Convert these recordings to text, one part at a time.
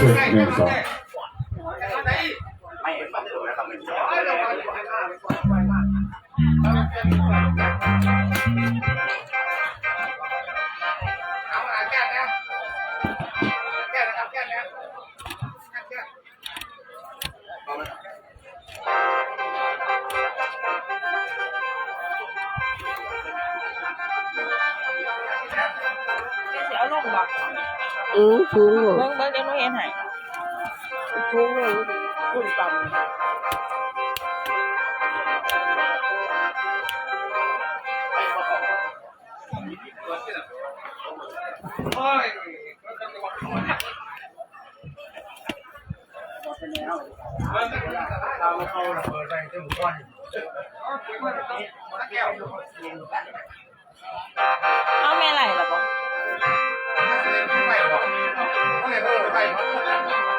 对，对，对，是。 เอาไม่ไหลหรอปะ ไม่ไหวหรอกไม่ไหวหรอ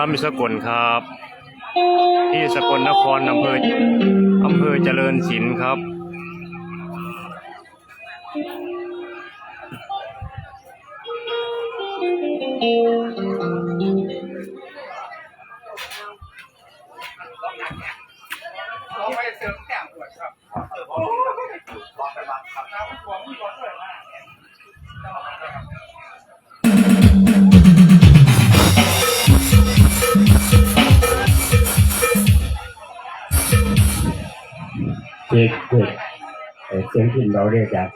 ลำที่สกลครับ ที่สกลนครอำเภออำเภอเจริญศิลป์ครับเราไปเสริมแต่งปวดครับ เด็กเด็กเสียงพินเราเรียกจาก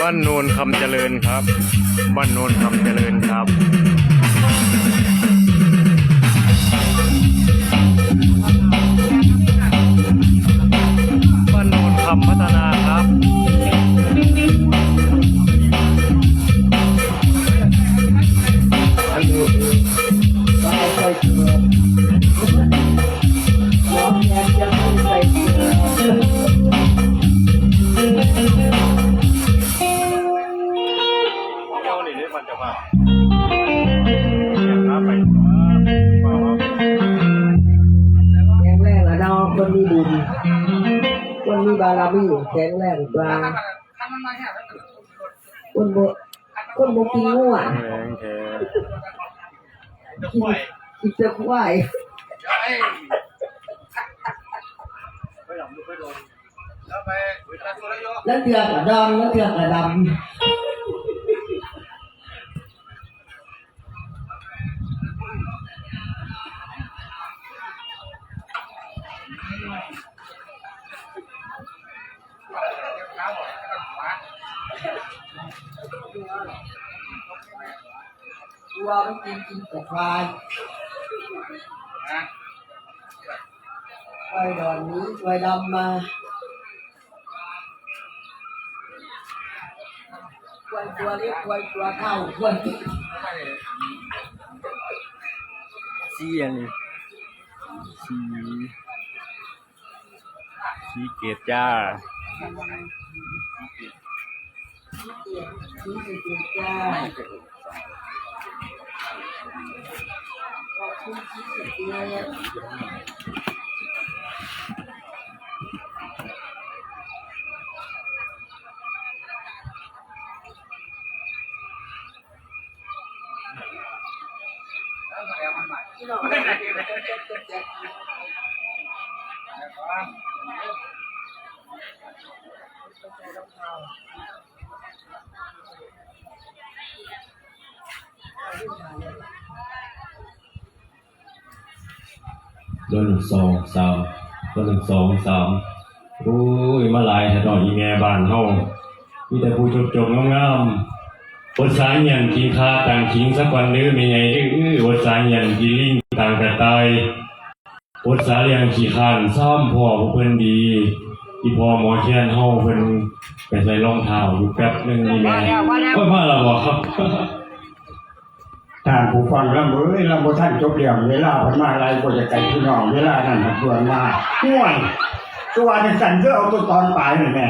บ้านโนนคำเจริญครับ บ้านโนนคำเจริญครับำพัฒนาครับ แข็งแรงกว่าทำมันมาเนี่ยคนบคนบกินงัวแรงแท้กินกินแต่ควายแล้วเตียแล้วเตือกระดองแล้วเตือกระดำ วัวไม่กินกินแต่ควายนะควายดอนนี้ควายดำมาควายตัวเล็กควายตัวเท่าควายสีอย่างนี้สีสีเกตจ้า ชี้ ตัวหนึ่งสองสามตัวหนึ่งสองสามโอ้ยมาหลายแต่หน่อยอีแม่บ้านเฮามีแต่ผู้จบจบงามๆอดสายเงียนกินข้าต่างทิ้งสักวันเนื้อไม่ไงอื้ออดสายเงียนกินลิงต่างกระตายอดสายเลียงขี้ข้านซ่อมพ่อผู้เพิ่นดีที่พ่อหมอเชียนเฮาเพิ่นไปใส่รองเท้าอยู่แป๊บหนึงนี่แม่ก็มาแล้วบ่ครับ ทานผู้ฟังลำเอ้ยลำบ่ท่านจบเรื่องเวลาพันมาอะไรก็จะไกลพี่น้องเวลานั้นมันด่วนมาห่วยตัวจังสันก็เอาตัวตอนปลายนี่แม่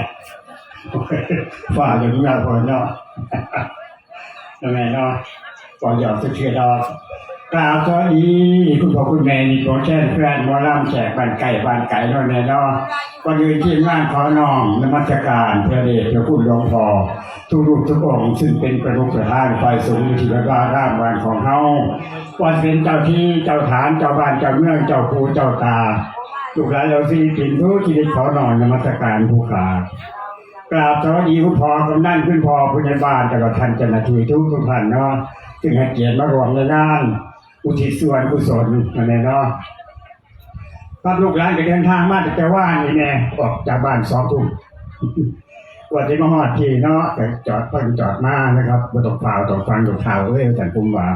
ฝ่าอย่างนี้พอเนาะทำไมเนาะกอหยอกสักเทียดอก กล่าวสวัสดีคุณพ่อคุณแม่นี่ขอแช่นเพื่อนหมอลำแขกบ้านไก่บ้านไก่เนาแม่เนาะก็ยืนที่งานขอน้อมนมัสการพระเดชพระคุณหลวงพ่อทุกรูปทุกองค์ซึ่งเป็นประมุขประธานฝ่ายสงฆ์ที่วัดวาร่ามบ้านของเฮาวันเป็นเจ้าที่เจ้าฐานเจ้าบ้านเจ้าเมืองเจ้าภูเจ้าตาลูกหลานเราสิปินทุกที่ได้ขอนอนนมัสการผู้ขากราบสวัสดีคุณพ่อกำนันคุณพ่อผู้ใหญ่บ้านแตลอดท่านเจ้าหน้าที่ทุกทุกท่านเนาะซึ่งให้เกียรติมารวมในงาน อุทิศส่วนกุศลนั่นแหละเนาะครับลูกหลานก็เดินทางมาแต่ว่านี่แน่ออกจากบ้านสองทุ่มกว่าจะมาฮอดทีเนาะแต่จอดพิ่งจอดมานะครับบ่ต้องฝ่าวต้องฟังต้องข่าเอ้ยอาจารย์ภูมิว่า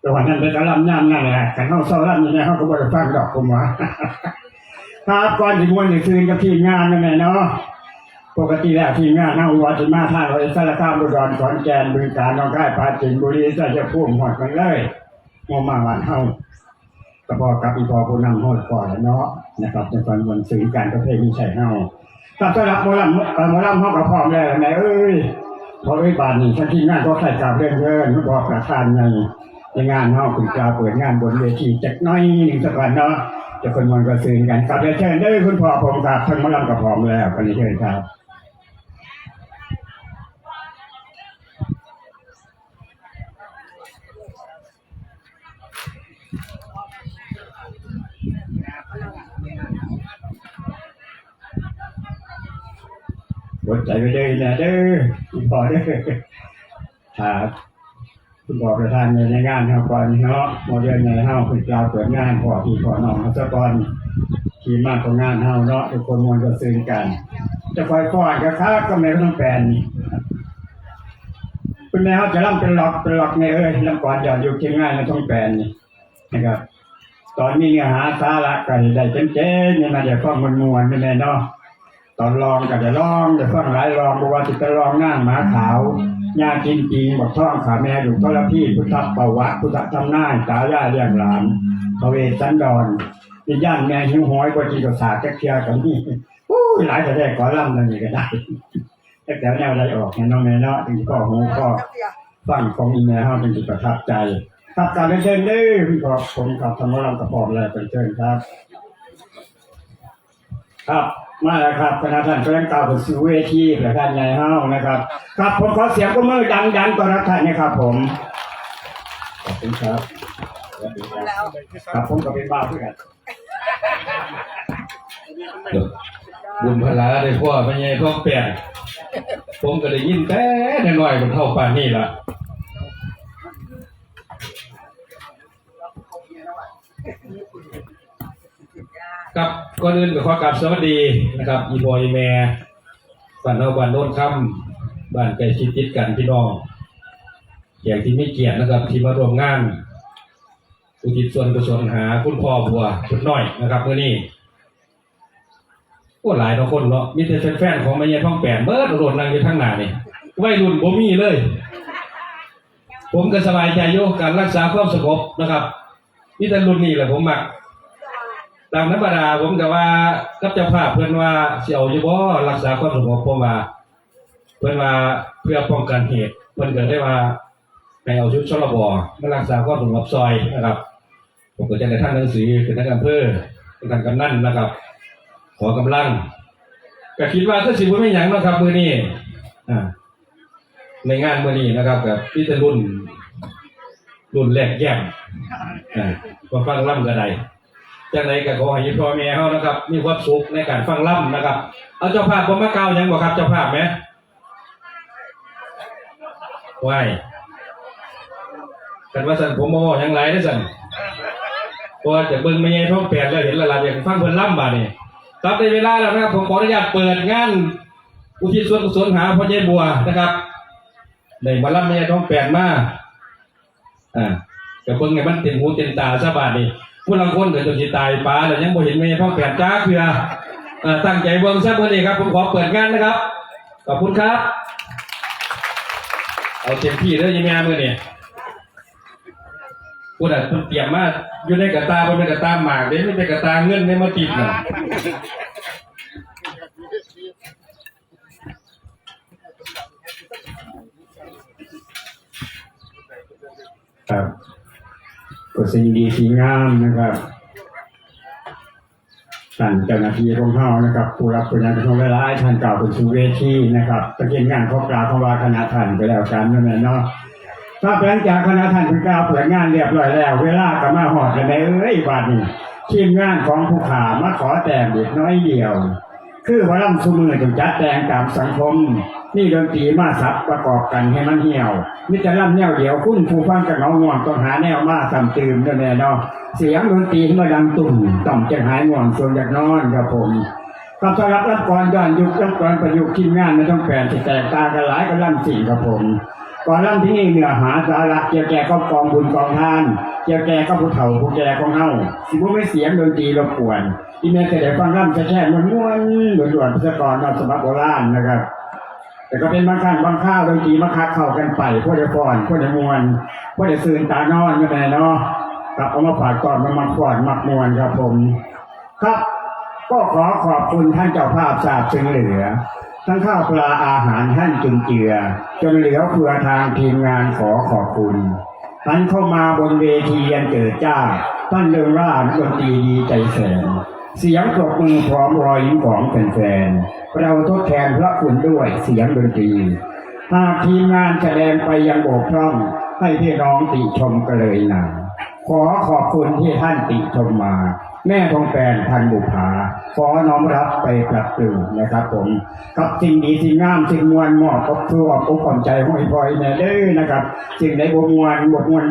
แต่วันนั้นเป็นกระลำย่ำนั่นแหละกันเฮาเศร้าลำนี่แหละเฮาก็บ่ได้ฟังดอกภูมิว่าครับก่อนที่มวนนี่คืนกับทีมงานนั่นแหละเนาะปกติแล้วทีมงานนั่งวัดที่มาท่าเราสารคามอุดรขอนแก่นบึงกาฬหนองคายปาจีนบุรีสัจภูมิหอดกันเลย มมาวันเฮาก็พอกับอีพอผู้นำหอดก่อนเนาะนะครับในความวันสื่อการประเพณีใส่เฮาถ้าสำหรับโมลัมโมลัมเฮาก็พร้อมแล้วไหนเอ้ยพอเอ้ยบานนี้ท่านทีมงานก็ใส่กาบเรื่อนเรื่อนๆบอกประธานในในงานเฮาคุณกาเปิดงานบนเวทีจักน้อยหนึ่งสักวันเนาะจะคนมันก็สื่อกันกลับเรียนเชิญเด้คุณพ่อผมครับท่านโมลัมก็พร้อมแล้วกันเชิญครับ กดใจไปเลยนะเด้อคุณพ่อเด้อครับคุณพ่อประธานในงานเฮาก่อนเนาะโมเดลในเฮาคุณกล่าวเปิดงานพอที่พอน้องเฮาซะก่อนที่มากของงานเฮาเนาะทุกคนมวลก็ซึ้งกัน จะคอยฟอดก็ค้าก็ไม่ต้องแปลนคุณแม่เขาจะร่ำเป็นหลอกเป็นหลอกในเอ้ยลำก่อนหย่อนอยู่ที่ง่านในต้องแปลนนี่นะครับ ตอนนี้เนื้อหาสาระก็ได้เจ๊ๆนี่มาเดี๋ยวข้อมวลมวลแม่เนาะ ตอนลองก็จะลองจะฟังหลายลองบอกว่าจะไปลองหน้าหมาขาวญาจินจีบอกท่องขาแม่อยู่ก็ละพี่พุทธประวัติพุทธทำหน้าตาย่าเลี้ยงหลานพระเวสสันดรนี่ย่านแม่หิวห้อยกว่าจีกศาสตร์แค่เคียกันนี่โอ้ยหลายแต่ได้ขอล่ำนั่นนี่ก็ได้แต่แถวแนวใดออกเนี่ยน้องแม่เนาะถึงก็หูก็ฟังของอีแม่เฮาเป็นจิตประทับใจครับการเป็นเชิญเด้อพี่ขอผมกับธรรมรามกระปอบแล้วเป็นเชิญครับ ครับ มาแล้วครับคณะท่านแฟนเก่าสู่เวทีประธานใหญ่เฮานะครับ ครับผมขอเสียงปรบมือดังๆต้อนรับท่านนะครับผมขอบคุณครับครับผมก็เป็นบ้าเพื่อนบุญพลาได้พ่อพญายท้องแปดผมก็ได้ยินแต่น้อยๆมันเท่าป่านนี้ล่ะ ครับก่อนอื่นก็ขอกราบสวัสดีนะครับ อีบอยแม่บ้านเฮาบ้านโน้นค่ำบ้านใกล้ชิดติดกันพี่น้องแขกที่ไม่เกียรตินะครับ ที่มาร่วมงานอุทิศส่วนกุศลหาคุณพ่อบัวชุดน้อยนะครับเมื่อนี้โอ้หลายทุกคนเนาะมีแต่แฟนๆของแม่ยายท้องแปดเบิดโดดนั่งอยู่ข้งหน้านี่วัยรุ่นบ่มีเลย ผมก็สบายใจโยการรักษาความสงบนะครับนี่แต่รุ่นนี้แหละผมมัก ตามธรรมดาผมก็ว่ากับเจ้าภาพเพิ่อนว่าสิเอาอยู่บ่รักษาความสงบผมว่า เพิ่อนว่าเพื่อป้องกันเหตุเพิ่อนก็ได้ว่าให้เอาชุดชลบอมารักษาความสงบซอยนะครับ ผมก็จะได้ท่านหนังสือคือท่านอำเภอท่านกำนันนะครับ ขอกำลังก็คิดว่าคือสิบ่มีหยังนะครับมือนี้อ่าในงานมือนี้นะครับกับพี่ตะรุ่นรุ่นแรกแย้มอ่าฟังล่ำก็ได้ จังไรก็ขอให้พ่อแม่เฮานะครับ มีความสุขในการฟังล่ำนะครับ เอาเจ้าภาพผมมาเกล่าวยังบ่ครับเจ้าภาพไหมไหวกันว่าสันผมบ่บอกหยังไรได้สันเพราะว่าจะเบิ่งไม่ใช่ท้องแปดแล้วเห็นละลายอยากฟังเพิ่นล่ำบาดนี่ครับในเวลาแล้วนะครับผมขออนุญาตเปิดงานอุทิศส่วนกุศลหาพ่อใหญ่บัวนะครับในมาล่ำไม่ใช่ท้องแปดมาอ่าก็เบิ่งให้มันเต็มหูเต็มตาซะบาดนี่ ผู้ลังคนเกิดจนสิตายป้าแล้วยังบ่เห็นแม่พ่องแปดจ้าเพื่ออตั้งใจเบิ่งซะเพิ่นเองครับผมขอเปิดงานนะครับขอบคุณครับ เอาเต็มที่เด้อยังแม่มื้อนี้ผู้ใดเพิ่นเตรียมมาอยู่ในกระตาเป็นกระตาหมากเด้ไม่เป็นกระตาเงินไม่มาติดนะ สิ่งดีสิ่งงามนะครับท่านเจ้าหน้าที่ของเฮานะครับผู้รับผู้ยังของหลาท่านกล่าวเป็นสู่เวทีนะครับตะเกียงงานขอกล่าวคำว่าคณะท่านไปแล้วกันนั่นแหละเนาะถ้าหลังจากคณะท่านเป็นกล่าวเปิดงานเรียบร้อยแล้ว เวลาก็มาหอดกันได้เอ้ยบัดนี้ทีมงานของผู้ขามาขอแต่งเด็กน้อยเดียว คือว่าลำสมือจงจัดแต่งตามสังคม นี่ดนตรีมาสับประกอบกันให้มันเหี่ยวมิจะล่ำแนวเดียวคุณผู้ฟังกับเงาง่วงต้องหาแนวมาตำตืมนั่นแน่นาะเสียงดนตรีเมื่อดังตุ่มต่อมจะหายง่วงส่วนอยากนอนครับผมก็สำหรับรับก่อนย้อนยุครับก่อนประยุกต์ทีมงานไม่ต้องแปลนที่แตกตากันหลายกันล่ำสี่ครับผมก่อนล่ำที่นี่เนื้อหาสาระเกี่ยวแก่กับกองบุญกองทานเกี่ยวแก่กับผู้เฒ่าผู้แก่ของเฮาสิบ่ไม่เสียงดนตรีรบกวนที่แม่จะได้ฟังล่ำแค่ๆมันม้วนด่วนๆพิศกรนอนสมัครโบราณนะครับ แต่ก็เป็นบางครั้งบางข้าวดนตรีมาคักเข้ากันไปพวกเดียวก่อนพวกเดียวมวนพวกเดียวซื่นตานอนก็ได้เนาะกลับเอามาฝากก่อนมามักก่อนมักมวนครับผม ครับ ก็ขอขอบคุณท่านเจ้าภาพทราบซึ้งเหลือ ทั้งข้าวปลาอาหารท่านจุนเจือ จนเหลือเผื่อทางทีมงานขอขอบคุณท่านเข้ามาบนเวทียันเจิดจ้าท่านเริงร่าดนตรีดีใจแสน เสียงปรบมือพร้อมรอยยิ้มของแฟนๆ เราทดแทนพระคุณด้วยเสียงดนตรี หากทีมงานแสดงไปยังโบกพร่องให้พี่น้องติชมกันเลยนะขอขอบคุณที่ท่านติชมมา แม่ทองแปนพันบุภาขอน้อมรับไปปรับปรุงนะครับผมกับสิ่งดีสิ่งงามสิ่งมวลมอบกับตัวอกความใจห้อยพลอยแน่เด้อนะครับสิ่งใดบ่มวลบทมวล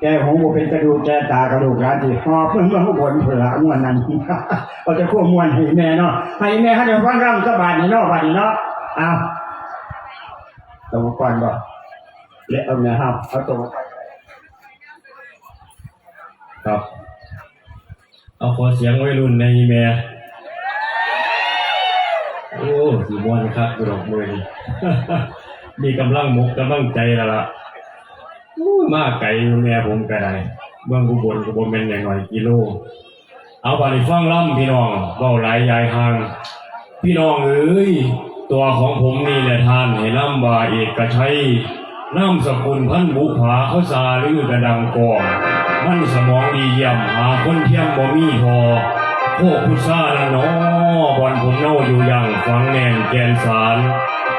แกหูบ่เป็นกระดูกแกตากระดูกร้านที่หอบเพิ่งเมื่อผู้บนผละมวลนั้นเอาจะขั้วมวลให้แม่เนาะให้แม่ให้เดี๋ยวฟังร่ำสบายนี่เนาะบาดนี้เนาะอ้าวตัวก่อนบ่เละเอาแม่ห้ามเอาตัวก่อนครับ เอาขอเสียงไวัยรุ่นในอีเมลโอ้สีมวนครับดอกมือนี่มีกำลังมุกกำลังใจแล้วล่ะมาไกลอยู่แม่ผมก็ได้เบื้องกุบลกุบลเป็นอย่างหน่อยกิโล เอาไปฟังล่ำพี่น้องเบาหลายยายห่าง พี่น้องเอ้ยตัวของผมนี่แหละท่านให้น้ำบาเอกชัยน้ำสกุลพันบุภาเขาซาลือกระดังกอง มันสมองดีเยี่ยมหาคนเทียมบ่มีพอพวกผู้ซ่าละเนอบอนผมเน่าอยู่อย่างฝังแน่นแกนสาร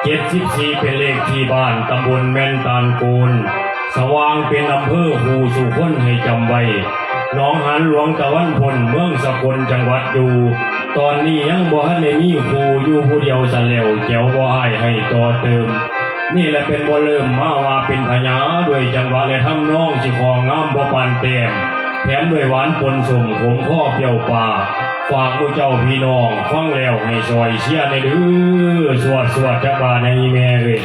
เจ็ดสิบสี่เป็นเลขที่บ้านตำบลแม่นตาลโกนสว่างเป็นอำเภอหูสู่คนให้จำไว้น้องหันหลวงตะวันพลเมืองสกลจังหวัดอยู่ ตอนนี้ยังบ่ทันได้มีครูอยู่ผู้เดียวสันแล้วแก้วบ่อ้ายให้ต่อเติม นี่แหละเป็นบ่เริ่มมาว่าเป็นพญาด้วยจังหวะและทำน้องสิของงามบ่ปานเต็มแถมด้วยหวานปนสมขมข้อเปรี้ยวปากฝากผู้เจ้าพี่น้องฟังแล้วให้ซอยเชียร์ในเด้อสวดสวดจักบาในแม่เลย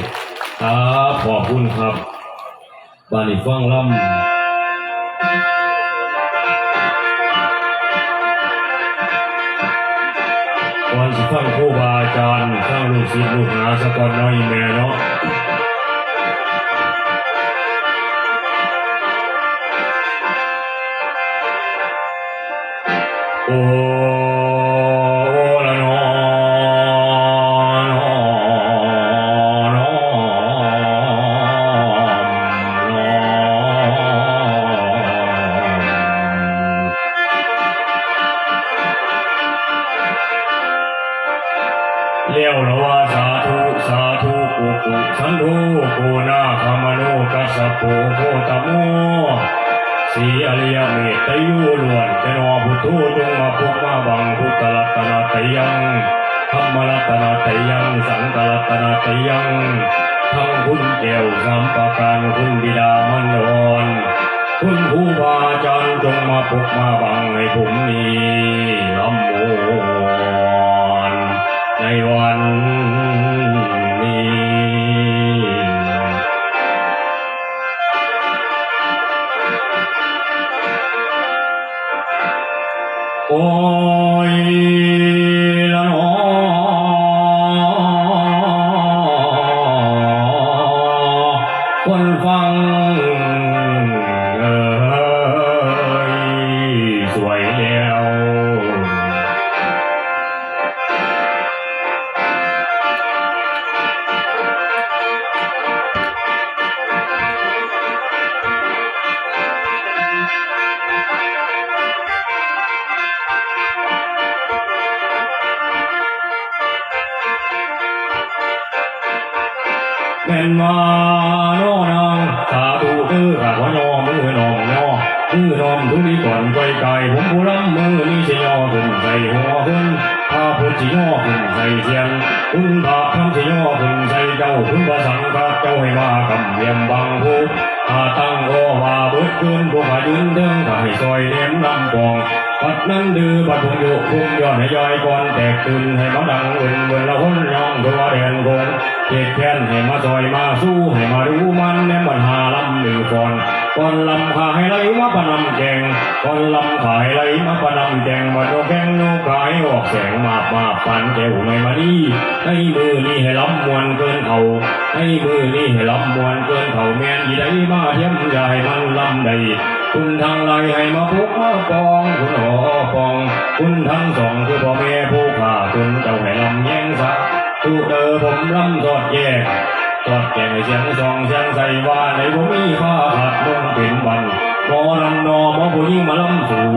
ครับขอบคุณครับบานี่ฟังล่ำก่อนสิฟังครูบาอาจารย์ฟังลูกศิษย์ลูกหาสะกอนน้อยแม่เนาะ มือน้มดีก่อนไกลไกลผมผู้ล้ำมือนี้สิย่อขึ้นใส่หัวขึ้นพาพุทธิย่อขึ้นใส่เทียนคุณพระคำสิย่อขึ้นใส่เจ้าคุณพระสังฆเจ้าให้มากำเลียมบังผู้อาตั้งโอวาเบิดคืนผู้มายืนเดิงก็ให้ซอยเลี้ยมลำกองปัดนั้นดื้อปัดทุงโยกคุ้มย้อนให้ย้อยก่อนแตกตื่นให้มาดังเวินเวินละคนย่องตัวแดนคงเหตุแค้นให้มาซอยมาสู้ให้มาดูมันแนมวันหาลำหรือก่อน ก่อนลำขายไหลมาประนำแกงก่อนลำขายไหลมาประนำแกงมาโนแกงโนกายออกแสงมาบมาปันแก้วในมานี่ให้มือนี่ให้ลำมวนเกินเขาให้มือนี่ให้ลำมวนเกินเขาแม่นอีได้มาเทียมใหญ่มันลำใดคุณทางไรให้มาพุกมาปองคุณหอปอง คุณทั้งสองคือพ่อแม่ผู้ขาจนเจ้าให้ลำแย่งสักถูกเดอผมลำสอดแยก สอดแก่เสียงสองเสียงใส่ว่าในผมมีผ้าหัดลงเป็นบันหมอลำนนอมอผู้ยิ่งมาลำสู่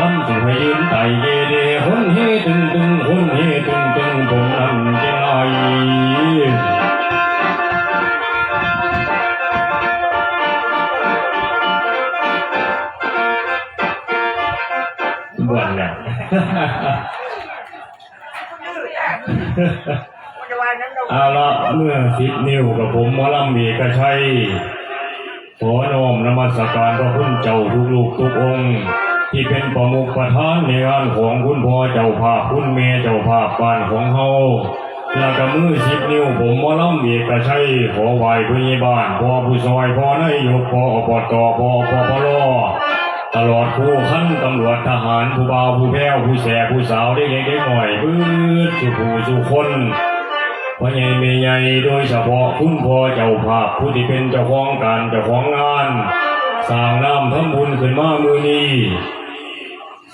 ลำสู่ให้ยืนไต่เยเดคนเฮตึงตึงคนเฮตึงตึงผมลำเจไอบ่นเนี่ยเอาละ เมื่อสิบนิ้วกับผมหมอลำเอกชัยขอน้อมนมัสการพระคุณเจ้าทุกลูกทุกองค์ ที่เป็นประมุขประธานในงานของคุณพ่อเจ้าภาพคุณแม่เจ้าภาพบ้านของเฮาแล้วก็มือสิบนิ้วผมมอลำเอกชัยขอไหว้ผู้ใหญ่บ้านพ่อผู้ซอยพ่อนายกพ่ออบตพ่อปปลตลอดผู้ขั้นตำรวจทหารผู้เบาวผู้แพ้วผู้แสบผู้สาวได้เล็กได้หน่อยพื้นสุผู้สุคน พ่อใหญ่เมใหญ่โดยเฉพาะคุณพ่อเจ้าภาพผู้ที่เป็นเจ้าของการเจ้าของงาน สร้างน้ำทำบุญขึ้นมามือนี้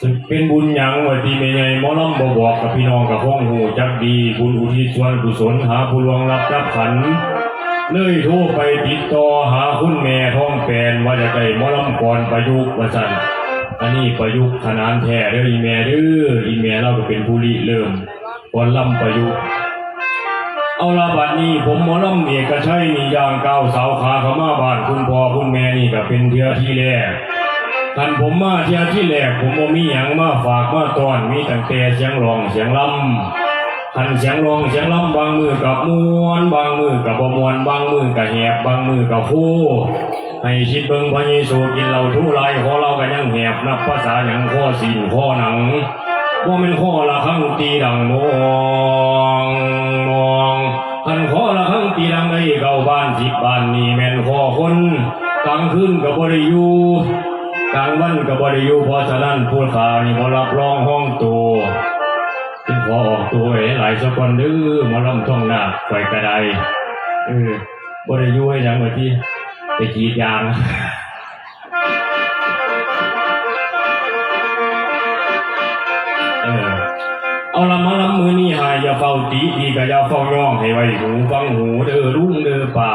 สึกเป็นบุญหยังวันที่เมใหญ่มอลำบบอกกับพี่น้องกับห้องหูจักดีบุญอุทิศส่วนกุศลหาผู้ลวงรับรับขันเลยโทรไปติดต่อหาคุณแม่ท้องแฟนว่าจะได้มอลำกรประยุกต์ว่าสั่นอันนี้ประยุกต์ขนานแท้เด้ออีแม่เด้ออีแม่เราก็เป็นผู้ริเริ่มก่อนลำประยุกต์ เอาละบัดนี้ผมหมอลำเอกชัยนี่ย่างก้าวเสาขาข้ามาบ้านคุณพ่อคุณแม่นี่ก็เป็นเทือที่แรกท่านผมมาเทือที่แรกผมบ่มีหยังมาฝากมาตอนมีตั้งแต่เสียงร้องเสียงลำขันเสียงร้องเสียงลำบางมือกับมวนบางมือกับบ่มวนบางมือกับแหบบางมือกับคู่ให้คิดเบิ่งพระเยซูกินเหล้าทุไรขอเรากันยังแหบนับภาษาหยังข้อสินข้อหนังว่าเป็นข้อละครั้งตีดังมองมอง ขันขอละครั้งตีดังไอ้เก่าบ้านสิบบ้านนี่แม่นข้อคนกลางคืนกับบริยูกลางวันกับบริยูเพราะฉะนั้นพูดข่าวนี่บ่รับรองห้องตัวจึงขอออกตัวให้หลายสักคนดื้อมาล่ำท่องหน้าไฟกระไดเออบริยุให้ยังไงที่ไปกีดยาง เอาละมาลำมือนี่หายอย่าเฝ้าตีอีกอย่าเฝ้าย่องให้ไว้หูฟังหูเด้อรุ่งเด้อป่า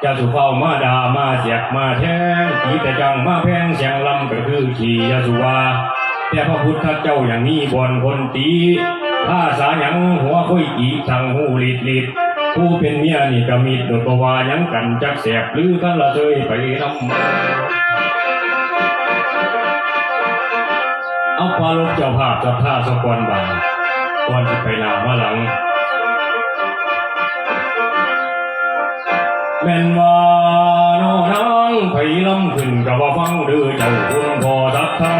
อย่าสุเฝ้ามาดามาเสียกมาแทงตีแต่จังมาแพงเสียงลำก็คือขี่อยาสุวาแต่พระพุทธเจ้าอย่างนี้บอนคนตีภาษาหยังหัวค่อยอีทางหูลิดลิดผู้เป็นเมียนี่ก็มีโดดประวายังกันจักแสบหรือกันละเซยไปนำเอาปลาลบเจ้าภาพจับท่าสะกอนบาง ก่อนจะไปหนามาหลัง แม่นว่าน้อนางไผลำขึ้นกับว่าฟังเดือเจ้าคุณพ่อทักท่า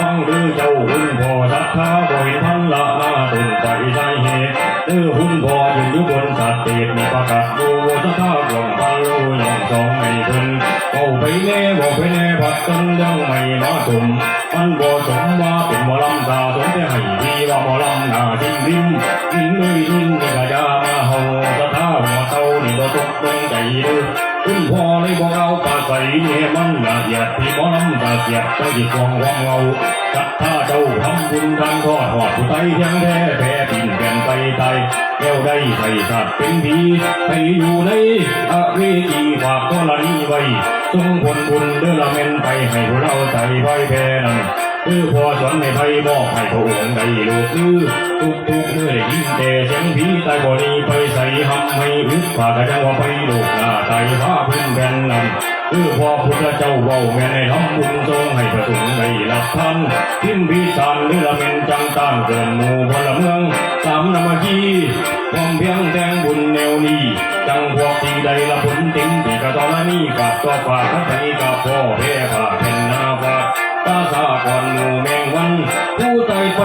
ฟังเดือเจ้าคุณพ่อทักท่าบ่เห็นพันละหน้าต้นไปใช่เหตุเดือคุณพ่อยืนอยู่บนสัตว์เตดมีประกาศดูทักท่ากลองพันลูยองสองไม่เพิ่นเอาไปแน่บอกไปแน่พัดต้นยังไม่มาตุ่มมันบ่สมว่าเป็นหมอลำตาสมแต่ให้ ว่าหมอลำหน้าทิ้งริมทิ้งเลยทิ้นี่ก็จะมาเฮาสัทธาหัวเต้านี่บ่ตกลงใจเด้อคุณพ่อเลยบอกเอาปาใส่เนี่ยมันละเอียดพี่บ้องตาเกียบต้องหยิบฟองวางเงาสัทธาเจ้าทำบุญทางทอดหอดผู้ไตเพียงแท้แพ้ปิ่นแก่นไปไตแก้วได้ใส่สัตว์เป็นผีให้อยู่ในอเวจีฝากกรณีไว้ทรงผลบุญเดือละเมนไปให้พวกเราใจไว้แพ้นั้น คือพอสอนในไทยบอกให้พระองค์ได้ลูกคือทุกทุกเมื่อได้ยินแต่เสียงผีตายบ่นี้ไปใส่หำให้อึดฝากจังว่าไปลูกหน้าไตพาพื้นแผ่นนั้นคือพอพุทธเจ้าเว้าแม่ในทำบุญทรงให้ประสงค์ได้รับทันพิมพิสารเรือละเมนจังต้านเกินหมู่พลเมืองสามนามาีความเพียงแดงบุญแนวนี้จังพวกที่ใดละผลติงที่กระตอนนี้กับตัวฝากทัพนี้กับพ่อแพ้ฝา สาก่อนหมู่แมงวัน ผู้ตายไป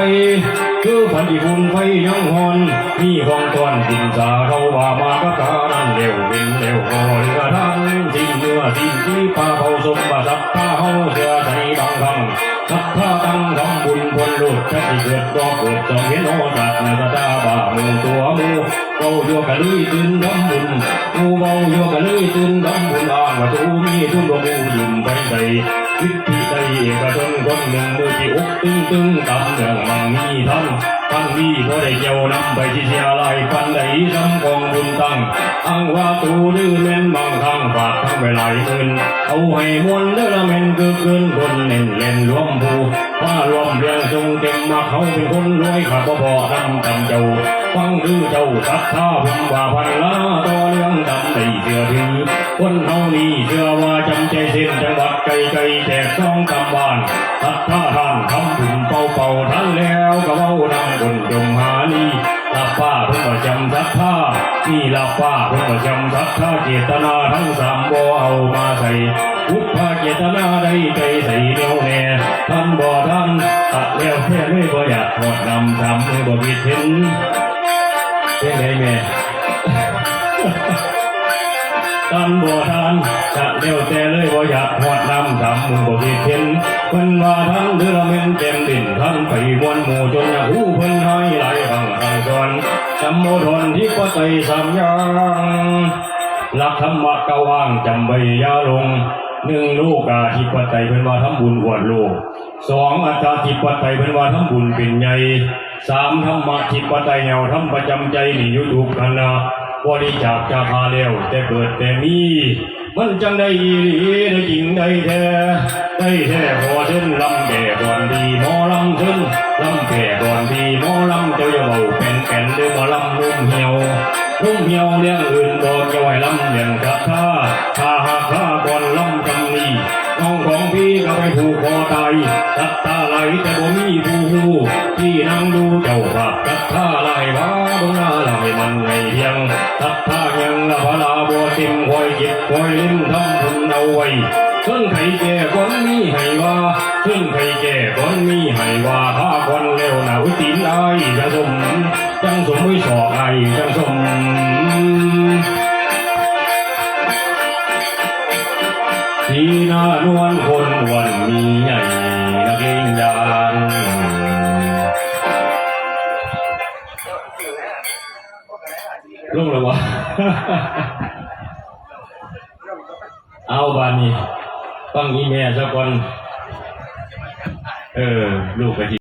คือพันธุ์บุญไฟยังหอนมีของตอนกินสาเขาว่ามากะตานั่นเร็วเป็นเร็วคอเรือทั้งสิ่งเนื้อสิ่งที่ป่าเผาสมบัติสัพพาเฮาเสือใจบางคำสัพพาตั้งทำบุญผลลุดชาติเกิดก็เกิดจองเห็นโอสัตว์ในสตาบามือตัวมูเบาโยกะลุยตื่นทำบุญมูเบาโยกะลุยตื่นทำบุญอ้างว่าตูมีทุนดวงมูยืมไปใส่ คิดที่ใจเอกชนคนหนึ่งมือที่อกตึงตึงตำเรื่องมันมีทั้งทั้งนี้พอได้เกี่ยวนำไปที่เสียลายปันใดทำกองบุญตั้งอ้างว่าตูดื้อเม่นบางครั้งฝากทั้งไปหลายหมื่นเอาให้มวลเด้อละเม่นคือเกินคนเน่นเล่นรวมผู้ ว่ารวมเรื่องทรงเต็มมาเขาเป็นคนรวยข้าดบ่พอนำตำเจ้าฟังคือเจ้าศรัทธาผมว่าพันล้าต่อเรื่องดำได้เชื่อถือคนเฮานี่เชื่อว่าจำใจเส้นจังหวัดไกลไกลแจกซองกำบ้านศรัทธาท่านทำบุญเป่าเป่าทันแล้วก็เว้าดังคนจงหาลีหลับฟ้าเพิ่งมาจำศรัทธานี่ลับฟ้าเพิ่งมาจำศรัทธาเจตนาทั้งสามบ่เอามาใส่พุทธเจตนาได้ใจใส่านตัดแล้วแค่ไม่บ่อยากหอดนำทำให้บ่ผิดเห็นเป็นไงแม่ตันบ่ทานจะเดียวแต่เลยบ่อยากหอดนำดำมึงบ่คิดเห็นเพิ่นว่าท่านเดือเม่นเต็มดินท่านไปมวนหมู่จนอยากหูเพิ่นให้หลายบังทางสอนจำโมทนที่ปไตยสามยางหลักธรรมะกว่างจำใบยาลงหนึ่งลูกอาธิปไตยเพิ่นว่าทำบุญอวดโลก สองอัตตาธิปไตยเพิ่นว่าทำบุญเป็นใหญ่สามธรรมะธิปไตยแนวทำประจำใจนี่อยู่ทุกขณะบริจาคจะพาแล้วแต่เกิดแต่มีมันจังได้อีหลีได้จริงได้แท้ได้แท้พอเส้นลำแก่ก่อนดีหมอลำเส้นลำแก่ก่อนดีหมอลำเจ้าอย่าเบาเป็นแก่นหรือหมอลำนุ่มเหี่ยวนุ่มเหี่ยวเรื่องอื่นบอกจะไหวลำอย่างกระทา ว้นไข่แก่คนมีให้ว่าเพิ่นไข่แก่คนมีให้ว่าถ้าคนเร็วหนาวิตีนได้จังสมจังสมวิสอกไอจังสมทีน้านวลคนวันมีใหญ่นักเลงยานลงเลยวะ เอาบานนี้ ฟังอีแม่สักคนเออ ลูกไปทิ